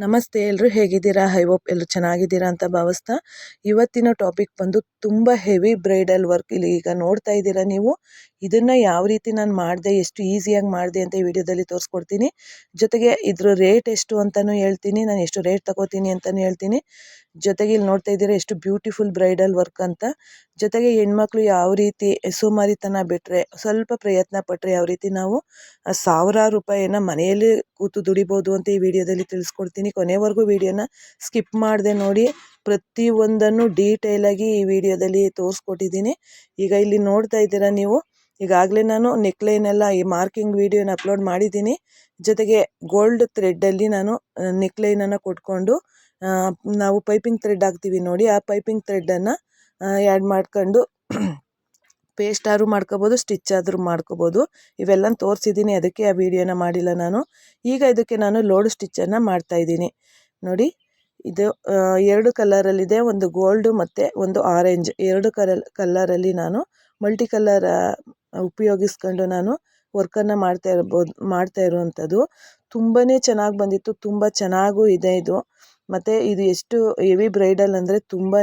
ನಮಸ್ತೆ ಎಲ್ಲರೂ ಹೇಗಿದ್ದೀರಾ? ಐ ಹೋಪ್ ಎಲ್ಲರೂ ಚೆನ್ನಾಗಿದ್ದೀರಾ ಅಂತ ಭಾವಿಸ್ತಾ ಇವತ್ತಿನ ಟಾಪಿಕ್ ಬಂದು ತುಂಬ ಹೆವಿ ಬ್ರೈಡಲ್ ವರ್ಕ್ ಇಲ್ಲಿ ಈಗ ನೋಡ್ತಾ ಇದ್ದೀರಾ ನೀವು. ಇದನ್ನು ಯಾವ ರೀತಿ ನಾನು ಮಾಡಿದೆ, ಎಷ್ಟು ಈಸಿಯಾಗಿ ಮಾಡಿದೆ ಅಂತ ಈ ವಿಡಿಯೋದಲ್ಲಿ ತೋರಿಸ್ಕೊಡ್ತೀನಿ. ಜೊತೆಗೆ ಇದ್ರ ರೇಟ್ ಎಷ್ಟು ಅಂತಲೂ ಹೇಳ್ತೀನಿ, ನಾನು ಎಷ್ಟು ರೇಟ್ ತಗೋತೀನಿ ಅಂತಲೂ ಹೇಳ್ತೀನಿ. ಜೊತೆಗೆ ಇಲ್ಲಿ ನೋಡ್ತಾ ಇದ್ದೀರಾ ಎಷ್ಟು ಬ್ಯೂಟಿಫುಲ್ ಬ್ರೈಡಲ್ ವರ್ಕ್ ಅಂತ. ಜೊತೆಗೆ ಹೆಣ್ಮಕ್ಳು ಯಾವ ರೀತಿ ಸುಮಾರಿತನ ಬಿಟ್ಟರೆ ಸ್ವಲ್ಪ ಪ್ರಯತ್ನ ಪಟ್ಟರೆ ಯಾವ ರೀತಿ ನಾವು ಸಾವಿರಾರು ರೂಪಾಯಿನ ಮನೆಯಲ್ಲಿ ಕೂತು ದುಡಿಬೋದು ಅಂತ ಈ ವಿಡಿಯೋದಲ್ಲಿ ತಿಳಿಸ್ಕೊಡ್ತೀನಿ. ಕೊನೆವರೆಗೂ ವಿಡಿಯೋನ ಸ್ಕಿಪ್ ಮಾಡಿದೆ ನೋಡಿ, ಪ್ರತಿಯೊಂದನ್ನು ಡೀಟೇಲಾಗಿ ಈ ವಿಡಿಯೋದಲ್ಲಿ ತೋರಿಸ್ಕೊಟ್ಟಿದ್ದೀನಿ. ಈಗ ಇಲ್ಲಿ ನೋಡ್ತಾ ಇದ್ದೀರಾ ನೀವು ಈಗಾಗಲೇ ನಾನು ನೆಕ್ಲೈನ್ ಎಲ್ಲ ಈ ಮಾರ್ಕಿಂಗ್ ವಿಡಿಯೋನ ಅಪ್ಲೋಡ್ ಮಾಡಿದ್ದೀನಿ. ಜೊತೆಗೆ ಗೋಲ್ಡ್ ಥ್ರೆಡ್ಡಲ್ಲಿ ನಾನು ನೆಕ್ಲೈನನ್ನು ಕೊಟ್ಕೊಂಡು ನಾವು ಪೈಪಿಂಗ್ ಥ್ರೆಡ್ ಹಾಕ್ತೀವಿ ನೋಡಿ, ಆ ಪೈಪಿಂಗ್ ಥ್ರೆಡ್ಡನ್ನು ಆ್ಯಡ್ ಮಾಡ್ಕೊಂಡು ಪೇಸ್ಟ್ ಆದರೂ ಮಾಡ್ಕೋಬೋದು ಸ್ಟಿಚ್ ಆದರೂ ಮಾಡ್ಕೋಬೋದು. ಇವೆಲ್ಲ ತೋರಿಸಿದ್ದೀನಿ, ಅದಕ್ಕೆ ಆ ವಿಡಿಯೋನ ಮಾಡಿಲ್ಲ ನಾನು. ಈಗ ಇದಕ್ಕೆ ನಾನು ಲೋಡ್ ಸ್ಟಿಚ್ಚನ್ನು ಮಾಡ್ತಾಯಿದ್ದೀನಿ ನೋಡಿ, ಇದು ಎರಡು ಕಲರಲ್ಲಿದೆ ಒಂದು ಗೋಲ್ಡು ಮತ್ತು ಒಂದು ಆರೆಂಜ್ ಎರಡು ಕಲರ್ ಕಲ್ಲರಲ್ಲಿ ನಾನು ಮಲ್ಟಿ ಕಲರ್ ಉಪಯೋಗಿಸ್ಕೊಂಡು ನಾನು ವರ್ಕನ್ನು ಮಾಡ್ತಾ ಇರ್ಬೋದು, ಮಾಡ್ತಾ ಇರುವಂಥದ್ದು. ತುಂಬಾ ಚೆನ್ನಾಗಿ ಬಂದಿತ್ತು, ತುಂಬ ಚೆನ್ನಾಗೂ ಇದೆ ಇದು. ಮತ್ತು ಇದು ಎಷ್ಟು ಹೆವಿ ಬ್ರೈಡಲ್ ಅಂದರೆ ತುಂಬಾ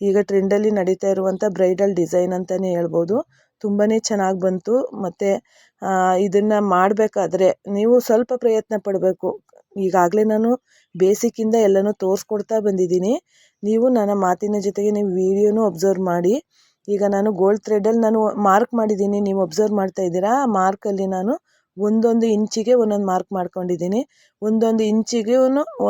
ಈಗ ಟ್ರೆಂಡಲ್ಲಿ ನಡೀತಾ ಇರುವಂಥ ಬ್ರೈಡಲ್ ಡಿಸೈನ್ ಅಂತಲೇ ಹೇಳ್ಬೋದು. ತುಂಬಾ ಚೆನ್ನಾಗಿ ಬಂತು. ಮತ್ತು ಇದನ್ನು ಮಾಡಬೇಕಾದ್ರೆ ನೀವು ಸ್ವಲ್ಪ ಪ್ರಯತ್ನ ಪಡಬೇಕು. ಈಗಾಗಲೇ ನಾನು ಬೇಸಿಕ್ಕಿಂದ ಎಲ್ಲನೂ ತೋರಿಸ್ಕೊಡ್ತಾ ಬಂದಿದ್ದೀನಿ. ನೀವು ನನ್ನ ಮಾತಿನ ಜೊತೆಗೆ ನೀವು ವೀಡಿಯೋನೂ ಅಬ್ಸರ್ವ್ ಮಾಡಿ. ಈಗ ನಾನು ಗೋಲ್ಡ್ ಥ್ರೆಡಲ್ಲಿ ನಾನು ಮಾರ್ಕ್ ಮಾಡಿದ್ದೀನಿ. ನೀವು ಒಬ್ಸರ್ವ್ ಮಾಡ್ತಾ ಇದ್ದೀರಾ? ಆ ಮಾರ್ಕಲ್ಲಿ ನಾನು ಒಂದೊಂದು ಇಂಚಿಗೆ ಒಂದೊಂದು ಮಾರ್ಕ್ ಮಾಡ್ಕೊಂಡಿದ್ದೀನಿ. ಒಂದೊಂದು ಇಂಚಿಗೆ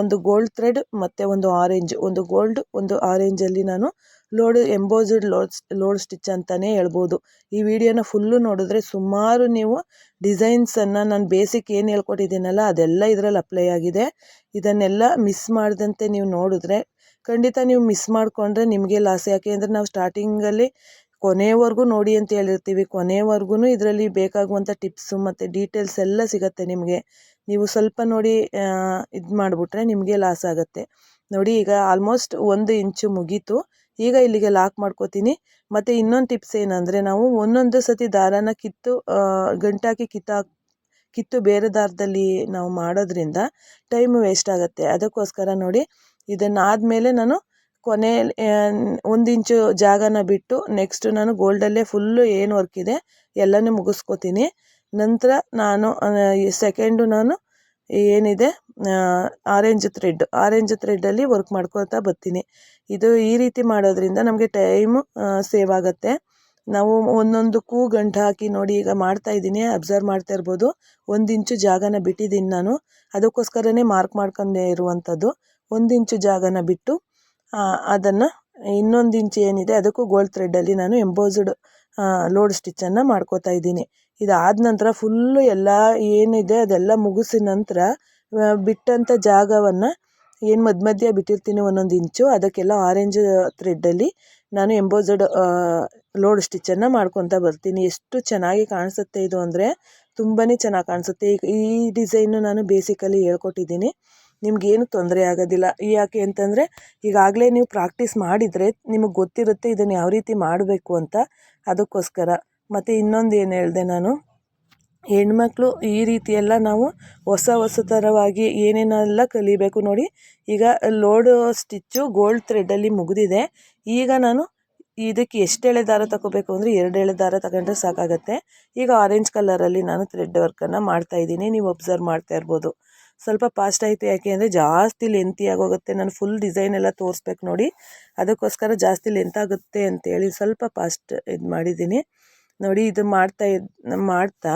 ಒಂದು ಗೋಲ್ಡ್ ಥ್ರೆಡ್ ಮತ್ತು ಒಂದು ಆರೆಂಜ್ ಒಂದು ಗೋಲ್ಡ್ ಒಂದು ಆರೆಂಜಲ್ಲಿ ನಾನು load embossed load load stitch ಅಂತಲೇ ಹೇಳ್ಬೋದು. ಈ ವಿಡಿಯೋನ ಫುಲ್ಲು ನೋಡಿದ್ರೆ ಸುಮಾರು ನೀವು ಡಿಸೈನ್ಸನ್ನು ನಾನು ಬೇಸಿಕ್ ಏನು ಹೇಳ್ಕೊಟ್ಟಿದ್ದೀನಲ್ಲ ಅದೆಲ್ಲ ಇದರಲ್ಲಿ ಅಪ್ಲೈ ಆಗಿದೆ. ಇದನ್ನೆಲ್ಲ ಮಿಸ್ ಮಾಡಿದಂತೆ ನೀವು ನೋಡಿದ್ರೆ ಖಂಡಿತ ನೀವು ಮಿಸ್ ಮಾಡಿಕೊಂಡ್ರೆ ನಿಮಗೆ ಲಾಸ್ ಯಾಕೆ ಅಂದರೆ ನಾವು ಸ್ಟಾರ್ಟಿಂಗಲ್ಲಿ ಕೊನೆವರೆಗೂ ನೋಡಿ ಅಂತ ಹೇಳಿರ್ತೀವಿ. ಕೊನೆವರೆಗೂ ಇದರಲ್ಲಿ ಬೇಕಾಗುವಂಥ ಟಿಪ್ಸು ಮತ್ತು ಡೀಟೇಲ್ಸ್ ಎಲ್ಲ ಸಿಗುತ್ತೆ ನಿಮಗೆ. ನೀವು ಸ್ವಲ್ಪ ನೋಡಿ ಇದು ಮಾಡಿಬಿಟ್ರೆ ನಿಮಗೆ ಲಾಸ್ ಆಗುತ್ತೆ. ನೋಡಿ ಈಗ ಆಲ್ಮೋಸ್ಟ್ ಒಂದು ಇಂಚು ಮುಗೀತು. ಈಗ ಇಲ್ಲಿಗೆ ಲಾಕ್ ಮಾಡ್ಕೋತೀನಿ. ಮತ್ತು ಇನ್ನೊಂದು ಟಿಪ್ಸ್ ಏನಂದರೆ ನಾವು ಒಂದೊಂದು ಸತಿ ದಾರಾನ ಕಿತ್ತು ಗಂಟಾಕಿ ಕಿತ್ತಾಕ್, ಕಿತ್ತು ಬೇರೆ ದಾರದಲ್ಲಿ ನಾವು ಮಾಡೋದ್ರಿಂದ ಟೈಮ್ ವೇಸ್ಟ್ ಆಗುತ್ತೆ. ಅದಕ್ಕೋಸ್ಕರ ನೋಡಿ ಇದನ್ನಾದಮೇಲೆ ನಾನು ಕೊನೆಯಲ್ಲಿ ಒಂದು ಇಂಚು ಜಾಗನ ಬಿಟ್ಟು ನೆಕ್ಸ್ಟ್ ನಾನು ಗೋಲ್ಡಲ್ಲೇ ಫುಲ್ಲು ಏನು ವರ್ಕ್ ಇದೆ ಎಲ್ಲನೂ ಮುಗಿಸ್ಕೋತೀನಿ. ನಂತರ ನಾನು ಸೆಕೆಂಡು ನಾನು ಏನಿದೆ ಆರೆಂಜ್ ಥ್ರೆಡ್ ಆರೆಂಜ್ ಥ್ರೆಡ್ಡಲ್ಲಿ ವರ್ಕ್ ಮಾಡ್ಕೊಳ್ತಾ ಬರ್ತೀನಿ. ಇದು ಈ ರೀತಿ ಮಾಡೋದ್ರಿಂದ ನಮಗೆ ಟೈಮು ಸೇವ್ ಆಗುತ್ತೆ. ನಾವು ಒಂದೊಂದಕ್ಕೂ ಗಂಟು ಹಾಕಿ ನೋಡಿ ಈಗ ಮಾಡ್ತಾ ಇದ್ದೀನಿ ಅಬ್ಸರ್ವ್ ಮಾಡ್ತಾ ಇರ್ಬೋದು. ಒಂದು ಇಂಚು ಜಾಗನ ಬಿಟ್ಟಿದ್ದೀನಿ ನಾನು. ಅದಕ್ಕೋಸ್ಕರನೇ ಮಾರ್ಕ್ ಮಾಡ್ಕೊಂಡೇ ಇರುವಂಥದ್ದು ಒಂದು ಇಂಚು ಜಾಗನ ಬಿಟ್ಟು ಅದನ್ನು ಇನ್ನೊಂದು ಇಂಚು ಏನಿದೆ ಅದಕ್ಕೂ ಗೋಲ್ಡ್ ಥ್ರೆಡ್ಡಲ್ಲಿ ನಾನು ಎಂಬೋಸ್ಡ್ ಲೋಡ್ ಸ್ಟಿಚ್ಚನ್ನು ಮಾಡ್ಕೋತಾ ಇದ್ದೀನಿ. ಇದಾದ ನಂತರ ಫುಲ್ಲು ಎಲ್ಲ ಏನಿದೆ ಅದೆಲ್ಲ ಮುಗಿಸಿದ ನಂತರ ಬಿಟ್ಟಂಥ ಜಾಗವನ್ನು ಏನು ಮಧ್ಯ ಮಧ್ಯ ಬಿಟ್ಟಿರ್ತೀನಿ ಒಂದೊಂದು ಇಂಚು, ಅದಕ್ಕೆಲ್ಲ ಆರೆಂಜ್ ಥ್ರೆಡ್ಡಲ್ಲಿ ನಾನು ಎಂಬೋಸ್ಡ್ ಲೋಡ್ ಸ್ಟಿಚ್ಚನ್ನು ಮಾಡ್ಕೊತಾ ಬರ್ತೀನಿ. ಎಷ್ಟು ಚೆನ್ನಾಗಿ ಕಾಣಿಸುತ್ತೆ ಇದು ಅಂದರೆ ತುಂಬಾ ಚೆನ್ನಾಗಿ ಕಾಣಿಸುತ್ತೆ. ಈ ಈ ಡಿಸೈನು ನಾನು ಬೇಸಿಕಲಿ ಹೇಳ್ಕೊಟ್ಟಿದ್ದೀನಿ. ನಿಮಗೇನು ತೊಂದರೆ ಆಗೋದಿಲ್ಲ. ಯಾಕೆ ಅಂತಂದರೆ, ಈಗಾಗಲೇ ನೀವು ಪ್ರಾಕ್ಟೀಸ್ ಮಾಡಿದರೆ ನಿಮಗೆ ಗೊತ್ತಿರುತ್ತೆ ಇದನ್ನು ಯಾವ ರೀತಿ ಮಾಡಬೇಕು ಅಂತ ಅದಕ್ಕೋಸ್ಕರ. ಮತ್ತು ಇನ್ನೊಂದು ಏನು ಹೇಳಿದೆ ನಾನು, ಹೆಣ್ಮಕ್ಳು ಈ ರೀತಿಯೆಲ್ಲ ನಾವು ಹೊಸ ಹೊಸ ಥರವಾಗಿ ಏನೇನೆಲ್ಲ ಕಲಿಬೇಕು ನೋಡಿ, ಈಗ ಲೋಡು ಸ್ಟಿಚ್ಚು ಗೋಲ್ಡ್ ಥ್ರೆಡ್ಡಲ್ಲಿ ಮುಗಿದಿದೆ. ಈಗ ನಾನು ಇದಕ್ಕೆ ಎಷ್ಟು ಎಳೆ ದಾರ ತಗೋಬೇಕು ಅಂದರೆ ಎರಡು ಎಳೆ ದಾರ ತಗೊಂಡ್ರೆ ಸಾಕಾಗತ್ತೆ. ಈಗ ಆರೆಂಜ್ ಕಲರಲ್ಲಿ ನಾನು ಥ್ರೆಡ್ ವರ್ಕನ್ನು ಮಾಡ್ತಾಯಿದ್ದೀನಿ ನೀವು ಅಬ್ಸರ್ವ್ ಮಾಡ್ತಾ ಇರ್ಬೋದು. ಸ್ವಲ್ಪ ಫಾಸ್ಟ್ ಆಯಿತು ಯಾಕೆ ಅಂದರೆ ಜಾಸ್ತಿ ಲೆಂತಿ ಆಗೋಗುತ್ತೆ. ನಾನು ಫುಲ್ ಡಿಸೈನ್ ಎಲ್ಲ ತೋರಿಸ್ಬೇಕು ನೋಡಿ. ಅದಕ್ಕೋಸ್ಕರ ಜಾಸ್ತಿ ಲೆಂತ್ ಆಗುತ್ತೆ ಅಂತೇಳಿ ಸ್ವಲ್ಪ ಫಾಸ್ಟ್ ಇದು ಮಾಡಿದ್ದೀನಿ. ನೋಡಿ ಇದು ಮಾಡ್ತಾ ಇದ್, ಮಾಡ್ತಾ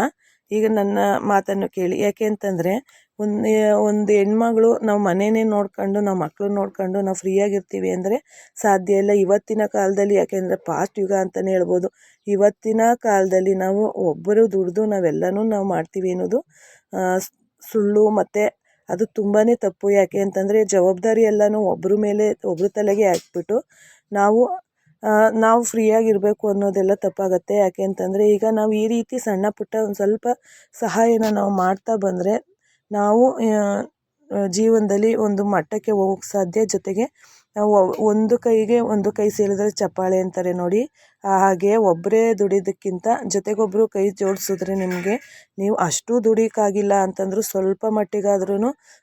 ಈಗ ನನ್ನ ಮಾತನ್ನು ಕೇಳಿ. ಯಾಕೆ ಅಂತಂದರೆ ಒಂದು ಒಂದು ಹೆಣ್ಮಗಳು ನಾವು ಮನೆಯೇ ನೋಡ್ಕೊಂಡು, ನಾವು ಮಕ್ಕಳು ನೋಡ್ಕೊಂಡು ನಾವು ಫ್ರೀಯಾಗಿರ್ತೀವಿ ಅಂದರೆ ಸಾಧ್ಯ ಇಲ್ಲ. ಇವತ್ತಿನ ಕಾಲದಲ್ಲಿ ಯಾಕೆಂದರೆ ಫಾಸ್ಟ್ ಯುಗ ಅಂತಲೇ ಹೇಳ್ಬೋದು. ಇವತ್ತಿನ ಕಾಲದಲ್ಲಿ ನಾವು ಒಬ್ಬರು ದುಡಿದು ನಾವೆಲ್ಲನೂ ನಾವು ಮಾಡ್ತೀವಿ ಅನ್ನೋದು ಸುಳ್ಳು ಮತ್ತು ಅದು ತುಂಬಾ ತಪ್ಪು. ಯಾಕೆ ಅಂತಂದರೆ ಜವಾಬ್ದಾರಿ ಎಲ್ಲನೂ ಒಬ್ಬರ ಮೇಲೆ ಒಬ್ಬರ ತಲೆಗೆ ಹಾಕ್ಬಿಟ್ಟು ನಾವು ನಾವು ಫ್ರೀಯಾಗಿರಬೇಕು ಅನ್ನೋದೆಲ್ಲ ತಪ್ಪಾಗುತ್ತೆ. ಯಾಕೆ ಅಂತಂದರೆ ಈಗ ನಾವು ಈ ರೀತಿ ಸಣ್ಣ ಪುಟ್ಟ ಒಂದು ಸ್ವಲ್ಪ ಸಹಾಯನ ನಾವು ಮಾಡ್ತಾ ಬಂದರೆ ನಾವು ಜೀವನದಲ್ಲಿ ಒಂದು ಮಟ್ಟಕ್ಕೆ ಹೋಗೋಕ್ಕೆ ಸಾಧ್ಯ. ಜೊತೆಗೆ ನಾವು ಒಂದು ಕೈಗೆ ಒಂದು ಕೈ ಸೇರಿದ್ರೆ ಚಪ್ಪಾಳೆ ಅಂತಾರೆ ನೋಡಿ. ಹಾಗೆ ಒಬ್ಬರೇ ದುಡಿಯೋದಕ್ಕಿಂತ ಜೊತೆಗೊಬ್ಬರು ಕೈ ಜೋಡಿಸಿದ್ರೆ ನಿಮಗೆ ನೀವು ಅಷ್ಟು ದುಡಿಯೋಕ್ಕಾಗಿಲ್ಲ ಅಂತಂದರೂ ಸ್ವಲ್ಪ ಮಟ್ಟಿಗಾದ್ರೂ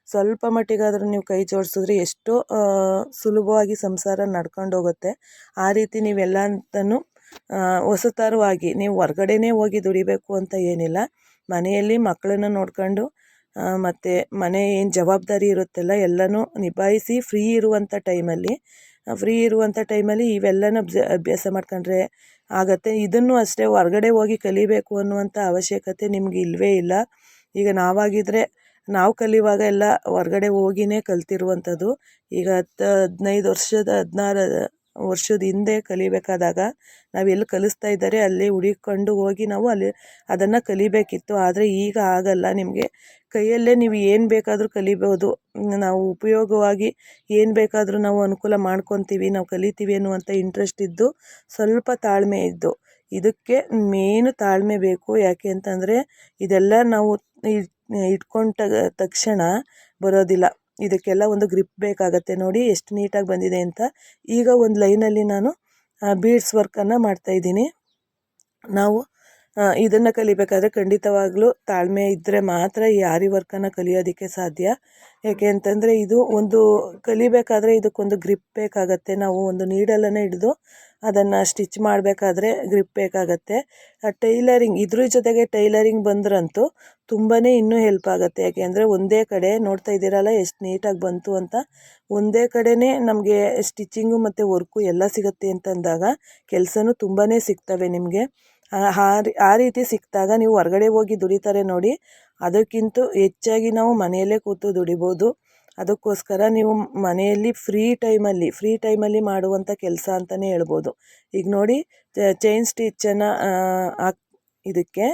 ಸ್ವಲ್ಪ ಮಟ್ಟಿಗಾದರೂ ನೀವು ಕೈ ಜೋಡಿಸಿದ್ರೆ ಎಷ್ಟೋ ಸುಲಭವಾಗಿ ಸಂಸಾರ ನಡ್ಕೊಂಡು ಹೋಗುತ್ತೆ ಆ ರೀತಿ ನೀವೆಲ್ಲದನ್ನು ಹೊಸತರವಾಗಿ ನೀವು ಹೊರ್ಗಡೆನೇ ಹೋಗಿ ದುಡಿಬೇಕು ಅಂತ ಏನಿಲ್ಲ. ಮನೆಯಲ್ಲಿ ಮಕ್ಕಳನ್ನ ನೋಡ್ಕೊಂಡು ಮತ್ತು ಮನೆ ಏನು ಜವಾಬ್ದಾರಿ ಇರುತ್ತಲ್ಲ, ಎಲ್ಲನೂ ನಿಭಾಯಿಸಿ ಫ್ರೀ ಇರುವಂಥ ಟೈಮಲ್ಲಿ ಫ್ರೀ ಇರುವಂಥ ಟೈಮಲ್ಲಿ ಇವೆಲ್ಲನ ಅಭ್ಯಾಸ ಮಾಡ್ಕೊಂಡ್ರೆ ಆಗುತ್ತೆ. ಇದನ್ನು ಅಷ್ಟೇ ಹೊರ್ಗಡೆ ಹೋಗಿ ಕಲಿಬೇಕು ಅನ್ನುವಂಥ ಅವಶ್ಯಕತೆ ನಿಮ್ಗೆ ಇಲ್ಲವೇ ಇಲ್ಲ. ಈಗ ನಾವಾಗಿದ್ದರೆ ನಾವು ಕಲಿಯುವಾಗ ಎಲ್ಲ ಹೊರ್ಗಡೆ ಹೋಗಿಯೇ ಕಲ್ತಿರುವಂಥದ್ದು ಈಗ ಹತ್ತು ಹದಿನೈದು ವರ್ಷದ ಹದಿನಾರು ವರ್ಷದ ಹಿಂದೆ ಕಲಿಬೇಕಾದಾಗ ನಾವು ಎಲ್ಲಿ ಕಲಿಸ್ತಾ ಇದ್ದಾರೆ ಅಲ್ಲಿ ಹುಡುಕೊಂಡು ಹೋಗಿ ನಾವು ಅಲ್ಲಿ ಅದನ್ನು ಕಲಿಬೇಕಿತ್ತು. ಆದರೆ ಈಗ ಆಗಲ್ಲ. ನಿಮಗೆ ಕೈಯಲ್ಲೇ ನೀವು ಏನು ಬೇಕಾದರೂ ಕಲಿಬೋದು. ನಾವು ಉಪಯೋಗವಾಗಿ ಏನು ಬೇಕಾದರೂ ನಾವು ಅನುಕೂಲ ಮಾಡ್ಕೊತೀವಿ, ನಾವು ಕಲಿತೀವಿ ಅನ್ನುವಂಥ ಇಂಟ್ರೆಸ್ಟ್ ಇದ್ದು ಸ್ವಲ್ಪ ತಾಳ್ಮೆ ಇದ್ದು. ಇದಕ್ಕೆ ಮೇನು ತಾಳ್ಮೆ ಬೇಕು. ಯಾಕೆ ಅಂತಂದರೆ ಇದೆಲ್ಲ ನಾವು ಇಟ್ಕೊಂಡ ತಕ್ಷಣ ಬರೋದಿಲ್ಲ. ಇದಕ್ಕೆಲ್ಲ ಒಂದು ಗ್ರಿಪ್ ಬೇಕಾಗತ್ತೆ ನೋಡಿ ಎಷ್ಟು ನೀಟಾಗಿ ಬಂದಿದೆ ಅಂತ. ಈಗ ಒಂದು ಲೈನಲ್ಲಿ ನಾನು ಬೀಡ್ಸ್ ವರ್ಕನ್ನು ಮಾಡ್ತಾಯಿದ್ದೀನಿ ನಾವು ಇದನ್ನು ಕಲಿಬೇಕಾದ್ರೆ ಖಂಡಿತವಾಗ್ಲೂ ತಾಳ್ಮೆ ಇದ್ದರೆ ಮಾತ್ರ ಈ ಆರಿ ವರ್ಕನ್ನು ಕಲಿಯೋದಕ್ಕೆ ಸಾಧ್ಯ. ಯಾಕೆ ಅಂತಂದರೆ ಇದು ಒಂದು ಕಲಿಬೇಕಾದ್ರೆ ಇದಕ್ಕೊಂದು ಗ್ರಿಪ್ ಬೇಕಾಗತ್ತೆ. ನಾವು ಒಂದು ನೀಡಲನ್ನು ಹಿಡಿದು ಅದನ್ನು ಸ್ಟಿಚ್ ಮಾಡಬೇಕಾದ್ರೆ ಗ್ರಿಪ್ ಬೇಕಾಗತ್ತೆ. ಟೈಲರಿಂಗ್ ಇದ್ರ ಜೊತೆಗೆ ಟೈಲರಿಂಗ್ ಬಂದ್ರಂತೂ ತುಂಬಾ ಇನ್ನೂ ಹೆಲ್ಪ್ ಆಗುತ್ತೆ. ಯಾಕೆಂದರೆ ಒಂದೇ ಕಡೆ ನೋಡ್ತಾ ಇದ್ದೀರಲ್ಲ, ಎಷ್ಟು ನೀಟಾಗಿ ಬಂತು ಅಂತ. ಒಂದೇ ಕಡೆನೇ ನಮಗೆ ಸ್ಟಿಚಿಂಗು ಮತ್ತು ವರ್ಕು ಎಲ್ಲ ಸಿಗುತ್ತೆ ಅಂತಂದಾಗ ಕೆಲಸನೂ ತುಂಬಾ ಸಿಗ್ತವೆ ನಿಮಗೆ. ಆ ರೀತಿ ಸಿಕ್ಕಿದಾಗ ನೀವು ಹೊರಗಡೆ ಹೋಗಿ ದುಡಿತಾರೆ ನೋಡಿ, ಅದಕ್ಕಿಂತ ಹೆಚ್ಚಾಗಿ ನಾವು ಮನೆಯಲ್ಲೇ ಕೂತು ದುಡಿಬೋದು. ಅದಕ್ಕೋಸ್ಕರ ನೀವು ಮನೆಯಲ್ಲಿ ಫ್ರೀ ಟೈಮಲ್ಲಿ ಫ್ರೀ ಟೈಮಲ್ಲಿ ಮಾಡುವಂಥ ಕೆಲಸ ಅಂತಲೇ ಹೇಳ್ಬೋದು. ಈಗ ನೋಡಿ ಚೈನ್ ಸ್ಟಿಚ್ಚನ್ನು ಹಾಕ್, ಇದಕ್ಕೆ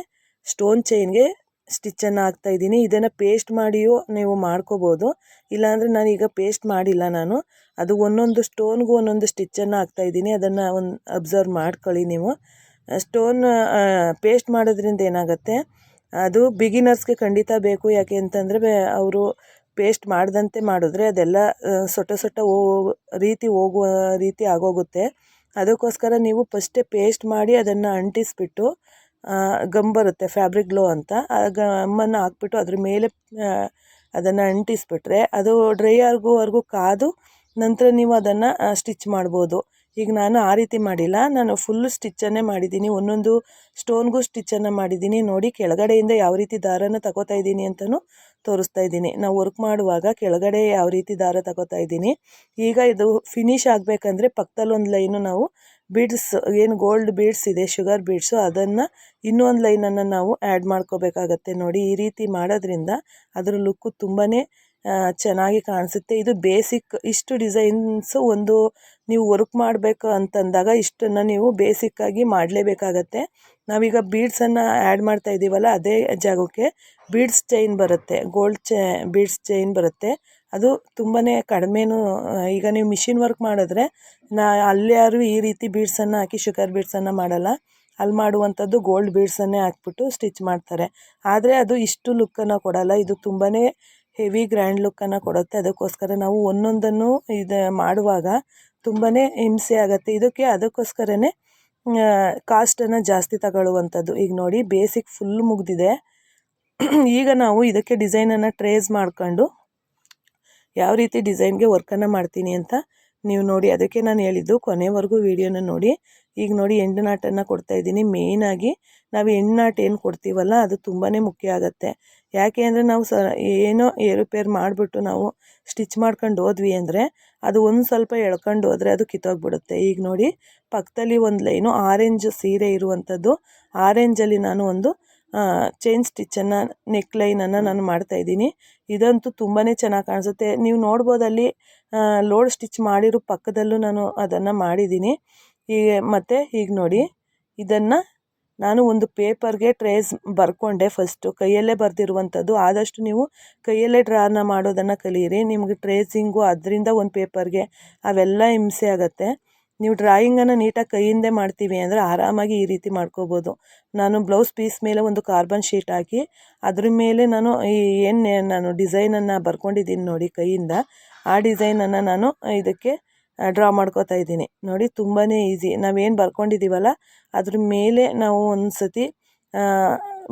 ಸ್ಟೋನ್ ಚೈನ್ಗೆ ಸ್ಟಿಚ್ಚನ್ನು ಹಾಕ್ತಾಯಿದ್ದೀನಿ ಇದನ್ನು ಪೇಸ್ಟ್ ಮಾಡಿಯೂ ನೀವು ಮಾಡ್ಕೋಬೋದು. ಇಲ್ಲಾಂದರೆ ನಾನೀಗ ಪೇಸ್ಟ್ ಮಾಡಿಲ್ಲ ನಾನು. ಅದು ಒಂದೊಂದು ಸ್ಟೋನ್ಗೂ ಒಂದೊಂದು ಸ್ಟಿಚ್ಚನ್ನು ಹಾಕ್ತಾಯಿದ್ದೀನಿ ಅದನ್ನು ಒಂದು ಅಬ್ಸರ್ವ್ ಮಾಡ್ಕೊಳ್ಳಿ ನೀವು. ಸ್ಟೋನ್ ಪೇಸ್ಟ್ ಮಾಡೋದ್ರಿಂದ ಏನಾಗುತ್ತೆ? ಅದು ಬಿಗಿನರ್ಸ್ಗೆ ಖಂಡಿತ ಬೇಕು. ಯಾಕೆ ಅಂತಂದರೆ ಅವರು ಪೇಸ್ಟ್ ಮಾಡಿದಂತೆ ಮಾಡಿದ್ರೆ ಅದೆಲ್ಲ ಸೊಟ್ಟ ಸೊಟ್ಟ ಹೋ ರೀತಿ ಹೋಗುವ ರೀತಿ ಆಗೋಗುತ್ತೆ. ಅದಕ್ಕೋಸ್ಕರ ನೀವು ಫಸ್ಟೇ ಪೇಸ್ಟ್ ಮಾಡಿ ಅದನ್ನು ಅಂಟಿಸ್ಬಿಟ್ಟು ಗಮ್ ಬರುತ್ತೆ, ಫ್ಯಾಬ್ರಿಕ್ ಗ್ಲೋ ಅಂತ. ಆ ಗಮ್ಮನ್ನು ಹಾಕ್ಬಿಟ್ಟು ಅದ್ರ ಮೇಲೆ ಅದನ್ನು ಅಂಟಿಸ್ಬಿಟ್ರೆ ಅದು ಡ್ರೈ ಆಗುವವರೆಗೂ ಕಾದು ನಂತರ ನೀವು ಅದನ್ನು ಸ್ಟಿಚ್ ಮಾಡ್ಬೋದು. ಈಗ ನಾನು ಆ ರೀತಿ ಮಾಡಿಲ್ಲ. ನಾನು ಫುಲ್ಲು ಸ್ಟಿಚ್ಚನ್ನೇ ಮಾಡಿದ್ದೀನಿ. ಒಂದೊಂದು ಸ್ಟೋನ್ಗೂ ಸ್ಟಿಚ್ಚನ್ನು ಮಾಡಿದ್ದೀನಿ. ನೋಡಿ ಕೆಳಗಡೆಯಿಂದ ಯಾವ ರೀತಿ ದಾರನ ತಗೋತಾ ಇದ್ದೀನಿ ಅಂತಲೂ ತೋರಿಸ್ತಾ ಇದ್ದೀನಿ. ನಾವು ವರ್ಕ್ ಮಾಡುವಾಗ ಕೆಳಗಡೆ ಯಾವ ರೀತಿ ದಾರ ತಗೋತಾ ಇದ್ದೀನಿ. ಈಗ ಇದು ಫಿನಿಶ್ ಆಗಬೇಕಂದ್ರೆ ಪಕ್ಕದಲ್ಲೊಂದು ಲೈನು ನಾವು ಬೀಡ್ಸ್ ಏನು ಗೋಲ್ಡ್ ಬೀಡ್ಸ್ ಇದೆ ಶುಗರ್ ಬೀಡ್ಸು ಅದನ್ನು ಇನ್ನೊಂದು ಲೈನನ್ನು ನಾವು ಆ್ಯಡ್ ಮಾಡ್ಕೋಬೇಕಾಗತ್ತೆ. ನೋಡಿ ಈ ರೀತಿ ಮಾಡೋದ್ರಿಂದ ಅದರ ಲುಕ್ಕು ತುಂಬಾ ಚೆನ್ನಾಗಿ ಕಾಣಿಸುತ್ತೆ. ಇದು ಬೇಸಿಕ್, ಇಷ್ಟು ಡಿಸೈನ್ಸು ಒಂದು ನೀವು ವರ್ಕ್ ಮಾಡಬೇಕು ಅಂತಂದಾಗ ಇಷ್ಟನ್ನು ನೀವು ಬೇಸಿಕ್ಕಾಗಿ ಮಾಡಲೇಬೇಕಾಗತ್ತೆ. ನಾವೀಗ ಬೀಡ್ಸನ್ನು ಆ್ಯಡ್ ಮಾಡ್ತಾ ಇದ್ದೀವಲ್ಲ ಅದೇ ಜಾಗಕ್ಕೆ ಬೀಡ್ಸ್ ಚೈನ್ ಬರುತ್ತೆ, ಗೋಲ್ಡ್ ಚೇ, ಬೀಡ್ಸ್ ಚೈನ್ ಬರುತ್ತೆ. ಅದು ತುಂಬಾ ಕಡಿಮೆನೂ ಈಗ ನೀವು ಮಿಷಿನ್ ವರ್ಕ್ ಮಾಡಿದ್ರೆ ನಾ ಅಲ್ಲಿಯಾರು ಈ ರೀತಿ ಬೀಡ್ಸನ್ನು ಹಾಕಿ, ಶುಗರ್ ಬೀಡ್ಸನ್ನು ಮಾಡಲ್ಲ. ಅಲ್ಲಿ ಮಾಡುವಂಥದ್ದು ಗೋಲ್ಡ್ ಬೀಡ್ಸನ್ನೇ ಹಾಕ್ಬಿಟ್ಟು ಸ್ಟಿಚ್ ಮಾಡ್ತಾರೆ. ಆದರೆ ಅದು ಇಷ್ಟು ಲುಕ್ಕನ್ನು ಕೊಡಲ್ಲ. ಇದು ತುಂಬಾ ಹೆವಿ ಗ್ರ್ಯಾಂಡ್ ಲುಕ್ಕನ್ನು ಕೊಡುತ್ತೆ. ಅದಕ್ಕೋಸ್ಕರ ನಾವು ಒಂದೊಂದನ್ನು ಇದು ಮಾಡುವಾಗ ತುಂಬಾ ಹಿಂಸೆ ಆಗುತ್ತೆ. ಇದಕ್ಕೆ ಅದಕ್ಕೋಸ್ಕರನೇ ಕಾಸ್ಟನ್ನು ಜಾಸ್ತಿ ತಗೊಳ್ಳುವಂಥದ್ದು. ಈಗ ನೋಡಿ ಬೇಸಿಕ್ ಫುಲ್ ಮುಗಿದಿದೆ. ಈಗ ನಾವು ಇದಕ್ಕೆ ಡಿಸೈನನ್ನು ಟ್ರೇಸ್ ಮಾಡ್ಕೊಂಡು ಯಾವ ರೀತಿ ಡಿಸೈನ್ಗೆ ವರ್ಕನ್ನು ಮಾಡ್ತೀನಿ ಅಂತ ನೀವು ನೋಡಿ. ಅದಕ್ಕೆ ನಾನು ಹೇಳಿದ್ದು, ಕೊನೆವರೆಗೂ ವೀಡಿಯೋನ ನೋಡಿ. ಈಗ ನೋಡಿ ಎಣ್ಣು ನಾಟನ್ನು ಕೊಡ್ತಾಯಿದ್ದೀನಿ ಮೇಯ್ನಾಗಿ ನಾವು ಹೆಣ್ಣು ನಾಟ್ ಏನು ಕೊಡ್ತೀವಲ್ಲ, ಅದು ತುಂಬಾ ಮುಖ್ಯ ಆಗುತ್ತೆ. ಯಾಕೆ ಅಂದರೆ ನಾವು ಸ ಏನೋ ಏರುಪೇರು ಮಾಡಿಬಿಟ್ಟು ನಾವು ಸ್ಟಿಚ್ ಮಾಡ್ಕೊಂಡು ಹೋದ್ವಿ ಅಂದರೆ ಅದು ಒಂದು ಸ್ವಲ್ಪ ಎಳ್ಕೊಂಡು ಹೋದರೆ ಅದು ಕಿತ್ತೋಗ್ಬಿಡುತ್ತೆ. ಈಗ ನೋಡಿ, ಪಕ್ಕದಲ್ಲಿ ಒಂದು ಲೈನು ಆರೆಂಜ್ ಸೀರೆ ಇರುವಂಥದ್ದು ಆರೆಂಜಲ್ಲಿ ನಾನು ಒಂದು ಚೈನ್ ಸ್ಟಿಚ್ಚನ್ನು ನೆಕ್ ಲೈನನ್ನು ನಾನು ಮಾಡ್ತಾಯಿದ್ದೀನಿ ಇದಂತೂ ತುಂಬಾ ಚೆನ್ನಾಗಿ ಕಾಣಿಸುತ್ತೆ. ನೀವು ನೋಡ್ಬೋದಲ್ಲಿ ಲೋಡ್ ಸ್ಟಿಚ್ ಮಾಡಿರೋ ಪಕ್ಕದಲ್ಲೂ ನಾನು ಅದನ್ನು ಮಾಡಿದ್ದೀನಿ. ಹೀಗೆ, ಮತ್ತು ಈಗ ನೋಡಿ, ಇದನ್ನು ನಾನು ಒಂದು ಪೇಪರ್ಗೆ ಟ್ರೇಸ್ ಬರ್ಕೊಂಡೆ ಫಸ್ಟು. ಕೈಯಲ್ಲೇ ಬರೆದಿರುವಂಥದ್ದು. ಆದಷ್ಟು ನೀವು ಕೈಯಲ್ಲೇ ಡ್ರಾನ ಮಾಡೋದನ್ನು ಕಲಿಯಿರಿ. ನಿಮಗೆ ಟ್ರೇಸಿಂಗು ಅದರಿಂದ ಒಂದು ಪೇಪರ್ಗೆ ಅವೆಲ್ಲ ಹಿಂಸೆ ಆಗುತ್ತೆ. ನೀವು ಡ್ರಾಯಿಂಗನ್ನು ನೀಟಾಗಿ ಕೈಯಿಂದೇ ಮಾಡ್ತೀವಿ ಅಂದರೆ ಆರಾಮಾಗಿ ಈ ರೀತಿ ಮಾಡ್ಕೋಬೋದು. ನಾನು ಬ್ಲೌಸ್ ಪೀಸ್ ಮೇಲೆ ಒಂದು ಕಾರ್ಬನ್ ಶೀಟ್ ಹಾಕಿ ಅದ್ರ ಮೇಲೆ ನಾನು ಈ ಏನು ನಾನು ಡಿಸೈನನ್ನು ಬರ್ಕೊಂಡಿದ್ದೀನಿ ನೋಡಿ ಕೈಯಿಂದ. ಆ ಡಿಸೈನನ್ನು ನಾನು ಇದಕ್ಕೆ ಡ್ರಾ ಮಾಡ್ಕೋತಾ ಇದ್ದೀನಿ. ನೋಡಿ ತುಂಬಾ ಈಸಿ ನಾವೇನು ಬರ್ಕೊಂಡಿದ್ದೀವಲ್ಲ ಅದ್ರ ಮೇಲೆ ನಾವು ಒಂದು ಸತಿ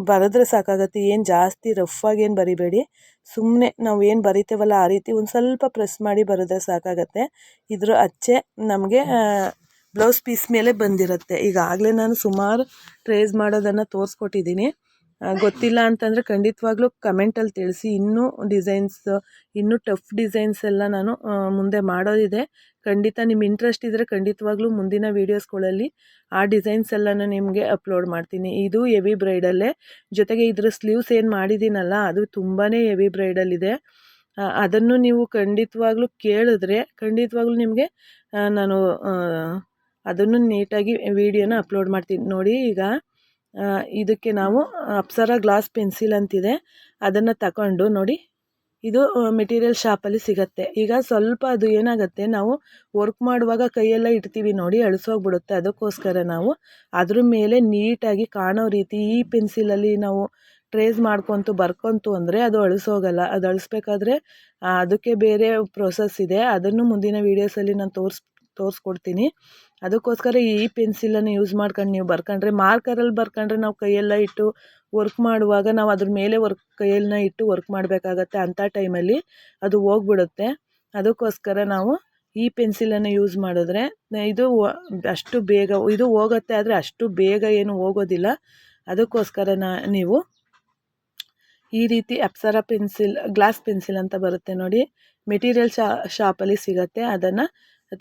ಬರೆದ್ರೆ ಸಾಕಾಗತ್ತೆ. ಏನು ಜಾಸ್ತಿ ರಫಾಗಿ ಏನು ಬರಿಬೇಡಿ. ಸುಮ್ಮನೆ ನಾವು ಏನು ಬರಿತೇವಲ್ಲ, ಆ ರೀತಿ ಒಂದು ಸ್ವಲ್ಪ ಪ್ರೆಸ್ ಮಾಡಿ ಬರೆದ್ರೆ ಸಾಕಾಗತ್ತೆ. ಇದ್ರ ಅಚ್ಚೆ ನಮಗೆ ಬ್ಲೌಸ್ ಪೀಸ್ ಮೇಲೆ ಬಂದಿರುತ್ತೆ. ಈಗಾಗಲೇ ನಾನು ಸುಮಾರು ಟ್ರೇಸ್ ಮಾಡೋದನ್ನು ತೋರಿಸ್ಕೊಟ್ಟಿದ್ದೀನಿ. ಗೊತ್ತಿಲ್ಲ ಅಂತಂದರೆ ಖಂಡಿತವಾಗ್ಲೂ ಕಮೆಂಟಲ್ಲಿ ತಿಳಿಸಿ. ಇನ್ನೂ ಡಿಸೈನ್ಸ್ ಇನ್ನೂ ಟಫ್ ಡಿಸೈನ್ಸ್ ಎಲ್ಲ ನಾನು ಮುಂದೆ ಮಾಡೋದಿದೆ. ಖಂಡಿತ ನಿಮ್ಮ ಇಂಟ್ರೆಸ್ಟ್ ಇದ್ದರೆ ಖಂಡಿತವಾಗ್ಲೂ ಮುಂದಿನ ವೀಡಿಯೋಸ್ಗಳಲ್ಲಿ ಆ ಡಿಸೈನ್ಸ್ ಎಲ್ಲನೂ ನಿಮಗೆ ಅಪ್ಲೋಡ್ ಮಾಡ್ತೀನಿ. ಇದು ಹೆವಿ ಬ್ರೈಡಲ್ಲೇ ಜೊತೆಗೆ ಇದ್ರ ಸ್ಲೀವ್ಸ್ ಏನು ಮಾಡಿದ್ದೀನಲ್ಲ ಅದು ತುಂಬಾ ಹೆವಿ ಬ್ರೈಡಲ್ಲಿದೆ ಅದನ್ನು ನೀವು ಖಂಡಿತವಾಗ್ಲೂ ಕೇಳಿದ್ರೆ ಖಂಡಿತವಾಗ್ಲೂ ನಿಮಗೆ ನಾನು ಅದನ್ನು ನೀಟಾಗಿ ವಿಡಿಯೋನ ಅಪ್ಲೋಡ್ ಮಾಡ್ತೀನಿ. ನೋಡಿ ಈಗ ಇದಕ್ಕೆ ನಾವು ಅಪ್ಸರ ಗ್ಲಾಸ್ ಪೆನ್ಸಿಲ್ ಅಂತಿದೆ. ಅದನ್ನು ತಗೊಂಡು ನೋಡಿ, ಇದು ಮೆಟೀರಿಯಲ್ ಶಾಪಲ್ಲಿ ಸಿಗತ್ತೆ. ಈಗ ಸ್ವಲ್ಪ ಅದು ಏನಾಗುತ್ತೆ, ನಾವು ವರ್ಕ್ ಮಾಡುವಾಗ ಕೈಯೆಲ್ಲ ಇಡ್ತೀವಿ ನೋಡಿ, ಅಳಿಸೋಗ್ಬಿಡುತ್ತೆ. ಅದಕ್ಕೋಸ್ಕರ ನಾವು ಅದ್ರ ಮೇಲೆ ನೀಟಾಗಿ ಕಾಣೋ ರೀತಿ ಈ ಪೆನ್ಸಿಲಲ್ಲಿ ನಾವು ಟ್ರೇಸ್ ಮಾಡ್ಕೊತು, ಬರ್ಕೊಂತು ಅಂದರೆ ಅದು ಅಳಿಸೋಗಲ್ಲ. ಅದು ಅಳಿಸ್ಬೇಕಾದ್ರೆ ಅದಕ್ಕೆ ಬೇರೆ ಪ್ರೊಸೆಸ್ ಇದೆ. ಅದನ್ನು ಮುಂದಿನ ವೀಡಿಯೋಸಲ್ಲಿ ನಾನು ತೋರಿಸ್, ತೋರಿಸ್ಕೊಡ್ತೀನಿ. ಅದಕ್ಕೋಸ್ಕರ ಈ ಪೆನ್ಸಿಲನ್ನು ಯೂಸ್ ಮಾಡ್ಕೊಂಡು ನೀವು ಬರ್ಕೊಂಡ್ರೆ ಮಾರ್ಕರಲ್ಲಿ ಬರ್ಕೊಂಡ್ರೆ ನಾವು ಕೈಯೆಲ್ಲ ಇಟ್ಟು ವರ್ಕ್ ಮಾಡುವಾಗ ನಾವು ಅದ್ರ ಮೇಲೆ ವರ್ಕ್ ಕೈಯನ್ನ ಇಟ್ಟು ವರ್ಕ್ ಮಾಡಬೇಕಾಗತ್ತೆ ಅಂಥ ಟೈಮಲ್ಲಿ ಅದು ಹೋಗ್ಬಿಡುತ್ತೆ. ಅದಕ್ಕೋಸ್ಕರ ನಾವು ಈ ಪೆನ್ಸಿಲನ್ನು ಯೂಸ್ ಮಾಡಿದ್ರೆ ಇದು ಅಷ್ಟು ಬೇಗ ಇದು ಹೋಗುತ್ತೆ ಆದರೆ ಅಷ್ಟು ಬೇಗ ಏನು ಹೋಗೋದಿಲ್ಲ. ಅದಕ್ಕೋಸ್ಕರ ನೀವು ಈ ರೀತಿ ಅಪ್ಸರ ಪೆನ್ಸಿಲ್ ಗ್ಲಾಸ್ ಪೆನ್ಸಿಲ್ ಅಂತ ಬರುತ್ತೆ ನೋಡಿ ಮೆಟೀರಿಯಲ್ ಶಾ ಶಾಪಲ್ಲಿ ಸಿಗತ್ತೆ. ಅದನ್ನು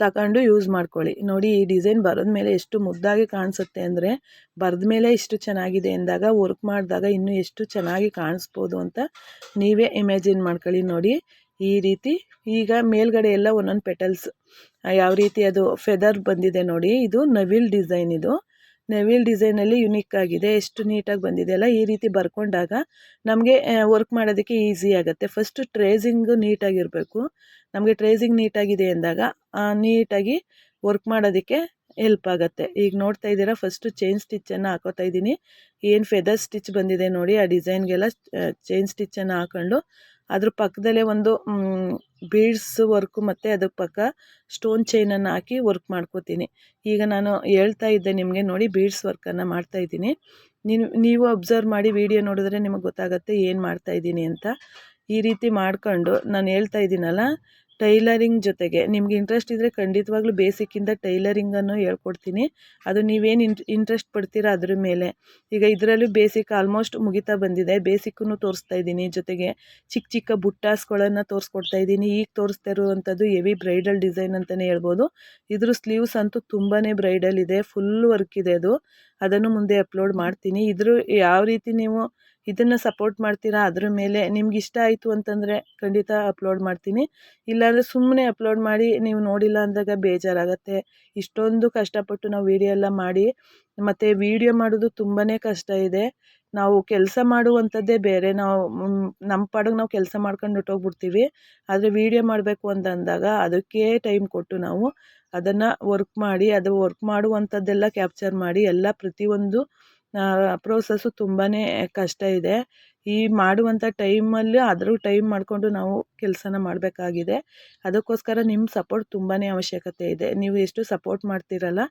ತಗೊಂಡು ಯೂಸ್ ಮಾಡ್ಕೊಳ್ಳಿ. ನೋಡಿ, ಈ ಡಿಸೈನ್ ಬರೆದ ಮೇಲೆ ಎಷ್ಟು ಮುದ್ದಾಗಿ ಕಾಣಿಸುತ್ತೆ ಅಂದರೆ, ಬರೆದ ಮೇಲೆ ಇಷ್ಟು ಚೆನ್ನಾಗಿದೆ ಎಂದಾಗ ವರ್ಕ್ ಮಾಡಿದಾಗ ಇನ್ನೂ ಎಷ್ಟು ಚೆನ್ನಾಗಿ ಕಾಣಿಸ್ಬೋದು ಅಂತ ನೀವೇ ಇಮ್ಯಾಜಿನ್ ಮಾಡ್ಕೊಳ್ಳಿ. ನೋಡಿ, ಈ ರೀತಿ ಈಗ ಮೇಲ್ಗಡೆ ಎಲ್ಲ ಒಂದೊಂದು ಪೆಟಲ್ಸ್ ಯಾವ ರೀತಿ ಅದು ಫೆದರ್ ಬಂದಿದೆ ನೋಡಿ, ಇದು ನವಿಲ್ ಡಿಸೈನ್ ಇದು. ನವಿಲ್ ಡಿಸೈನಲ್ಲಿ ಯುನೀಕ್ ಆಗಿದೆ, ಎಷ್ಟು ನೀಟಾಗಿ ಬಂದಿದೆ ಅಲ್ಲ, ಈ ರೀತಿ ಬರ್ಕೊಂಡಾಗ ನಮಗೆ ವರ್ಕ್ ಮಾಡೋದಕ್ಕೆ ಈಸಿ ಆಗುತ್ತೆ. ಫಸ್ಟ್ ಟ್ರೇಸಿಂಗು ನೀಟಾಗಿರಬೇಕು ನಮಗೆ ಟ್ರೇಸಿಂಗ್ ನೀಟಾಗಿದೆ ಅಂದಾಗ ನೀಟಾಗಿ ವರ್ಕ್ ಮಾಡೋದಕ್ಕೆ ಹೆಲ್ಪ್ ಆಗುತ್ತೆ. ಈಗ ನೋಡ್ತಾ ಇದ್ದೀರಾ ಫಸ್ಟು ಚೈನ್ ಸ್ಟಿಚ್ಚನ್ನು ಹಾಕೋತಾ ಇದ್ದೀನಿ. ಏನು ಫೆದರ್ ಸ್ಟಿಚ್ ಬಂದಿದೆ ನೋಡಿ, ಆ ಡಿಸೈನ್ಗೆಲ್ಲ ಚೈನ್ ಸ್ಟಿಚ್ಚನ್ನು ಹಾಕೊಂಡು ಅದ್ರ ಪಕ್ಕದಲ್ಲೇ ಒಂದು ಬೀಡ್ಸ್ ವರ್ಕು ಮತ್ತು ಅದ್ರ ಪಕ್ಕ ಸ್ಟೋನ್ ಚೈನನ್ನು ಹಾಕಿ ವರ್ಕ್ ಮಾಡ್ಕೋತೀನಿ. ಈಗ ನಾನು ಹೇಳ್ತಾ ಇದ್ದೆ ನಿಮಗೆ ನೋಡಿ ಬೀಡ್ಸ್ ವರ್ಕನ್ನು ಮಾಡ್ತಾ ಇದ್ದೀನಿ. ನೀವು ನೀವು ಅಬ್ಸರ್ವ್ ಮಾಡಿ ವಿಡಿಯೋ ನೋಡಿದ್ರೆ ನಿಮಗೆ ಗೊತ್ತಾಗುತ್ತೆ ಏನು ಮಾಡ್ತಾ ಇದ್ದೀನಿ ಅಂತ. ಈ ರೀತಿ ಮಾಡ್ಕೊಂಡು ನಾನು ಹೇಳ್ತಾ ಇದ್ದೀನಲ್ಲ ಟೈಲರಿಂಗ್ ಜೊತೆಗೆ ನಿಮ್ಗೆ ಇಂಟ್ರೆಸ್ಟ್ ಇದ್ದರೆ ಖಂಡಿತವಾಗ್ಲೂ ಬೇಸಿಕ್ಕಿಂದ ಟೈಲರಿಂಗನ್ನು ಹೇಳ್ಕೊಡ್ತೀನಿ. ಅದು ನೀವೇನು ಇಂಟ್ ಇಂಟ್ರೆಸ್ಟ್ ಪಡ್ತೀರಾ ಅದ್ರ ಮೇಲೆ. ಈಗ ಇದರಲ್ಲೂ ಬೇಸಿಕ್ ಆಲ್ಮೋಸ್ಟ್ ಮುಗಿತಾ ಬಂದಿದೆ. ಬೇಸಿಕ್ಕನ್ನು ತೋರಿಸ್ತಾ ಇದ್ದೀನಿ. ಜೊತೆಗೆ ಚಿಕ್ಕ ಚಿಕ್ಕ ಬುಟ್ಟಾಸ್ಗಳನ್ನು ತೋರಿಸ್ಕೊಡ್ತಾ ಇದ್ದೀನಿ. ಈಗ ತೋರಿಸ್ತಾ ಇರುವಂಥದ್ದು ಹೆವಿ ಬ್ರೈಡಲ್ ಡಿಸೈನ್ ಅಂತಲೇ ಹೇಳ್ಬೋದು. ಇದ್ರ ಸ್ಲೀವ್ಸ್ ಅಂತೂ ತುಂಬಾ ಬ್ರೈಡಲ್ ಇದೆ. ಫುಲ್ ವರ್ಕ್ ಇದೆ ಅದು. ಅದನ್ನು ಮುಂದೆ ಅಪ್ಲೋಡ್ ಮಾಡ್ತೀನಿ. ಇದ್ರ ಯಾವ ರೀತಿ ನೀವು ಇದನ್ನು ಸಪೋರ್ಟ್ ಮಾಡ್ತೀರಾ? ಅದ್ರ ಮೇಲೆ ನಿಮ್ಗೆ ಇಷ್ಟ ಆಯಿತು ಅಂತಂದರೆ ಖಂಡಿತ ಅಪ್ಲೋಡ್ ಮಾಡ್ತೀನಿ. ಇಲ್ಲಾಂದರೆ ಸುಮ್ಮನೆ ಅಪ್ಲೋಡ್ ಮಾಡಿ ನೀವು ನೋಡಿಲ್ಲ ಅಂದಾಗ ಬೇಜಾರಾಗುತ್ತೆ. ಇಷ್ಟೊಂದು ಕಷ್ಟಪಟ್ಟು ನಾವು ವೀಡಿಯೋ ಎಲ್ಲ ಮಾಡಿ, ಮತ್ತು ವೀಡಿಯೋ ಮಾಡೋದು ತುಂಬಾ ಕಷ್ಟ ಇದೆ. ನಾವು ಕೆಲಸ ಮಾಡುವಂಥದ್ದೇ ಬೇರೆ. ನಾವು ನಮ್ಮ ಪಾಡಿಗೆ ನಾವು ಕೆಲಸ ಮಾಡ್ಕೊಂಡು ಹೊಟ್ಟೋಗ್ಬಿಡ್ತೀವಿ ಆದರೆ ವೀಡಿಯೋ ಮಾಡಬೇಕು ಅಂತ ಅಂದಾಗ ಅದಕ್ಕೆ ಟೈಮ್ ಕೊಟ್ಟು ನಾವು ಅದನ್ನು ವರ್ಕ್ ಮಾಡಿ, ಅದು ವರ್ಕ್ ಮಾಡುವಂಥದ್ದೆಲ್ಲ ಕ್ಯಾಪ್ಚರ್ ಮಾಡಿ, ಎಲ್ಲ ಪ್ರತಿಯೊಂದು ಪ್ರೋಸೆಸ್ಸು ತುಂಬಾ ಕಷ್ಟ ಇದೆ. ಈ ಮಾಡುವಂಥ ಟೈಮಲ್ಲಿ ಆದರೂ ಟೈಮ್ ಮಾಡಿಕೊಂಡು ನಾವು ಕೆಲಸನ ಮಾಡಬೇಕಾಗಿದೆ. ಅದಕ್ಕೋಸ್ಕರ ನಿಮ್ಮ ಸಪೋರ್ಟ್ ತುಂಬಾ ಅವಶ್ಯಕತೆ ಇದೆ. ನೀವು ಎಷ್ಟು ಸಪೋರ್ಟ್ ಮಾಡ್ತೀರಲ್ಲ,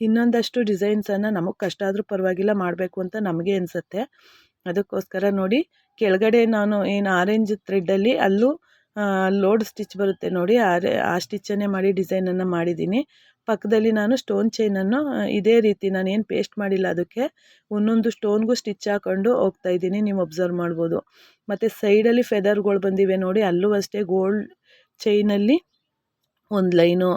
ಇನ್ನೊಂದಷ್ಟು ಡಿಸೈನ್ಸನ್ನು ನಮಗೆ ಕಷ್ಟ ಆದರೂ ಪರವಾಗಿಲ್ಲ ಮಾಡಬೇಕು ಅಂತ ನಮಗೆ ಅನಿಸುತ್ತೆ. ಅದಕ್ಕೋಸ್ಕರ ನೋಡಿ, ಕೆಳಗಡೆ ನಾನು ಏನು ಆರೆಂಜ್ ಥ್ರೆಡ್ಡಲ್ಲಿ ಅಲ್ಲೂ ಲೋಡ್ ಸ್ಟಿಚ್ ಬರುತ್ತೆ ನೋಡಿ. ಆ ಆ ಸ್ಟಿಚ್ಚನ್ನೇ ಮಾಡಿ ಡಿಸೈನನ್ನು ಮಾಡಿದ್ದೀನಿ. ಪಕ್ಕದಲ್ಲಿ ನಾನು ಸ್ಟೋನ್ ಚೈನನ್ನು ಇದೇ ರೀತಿ ನಾನು ಏನು ಪೇಸ್ಟ್ ಮಾಡಿಲ್ಲ ಅದಕ್ಕೆ. ಒಂದೊಂದು ಸ್ಟೋನ್ಗೂ ಸ್ಟಿಚ್ ಹಾಕೊಂಡು ಹೋಗ್ತಾ ಇದ್ದೀನಿ, ನೀವು ಅಬ್ಸರ್ವ್ ಮಾಡ್ಬೋದು. ಮತ್ತು ಸೈಡಲ್ಲಿ ಫೆದರ್ಗಳು ಬಂದಿವೆ ನೋಡಿ, ಅಲ್ಲೂ ಅಷ್ಟೇ ಗೋಲ್ಡ್ ಚೈನಲ್ಲಿ ಒಂದು ಲೈನು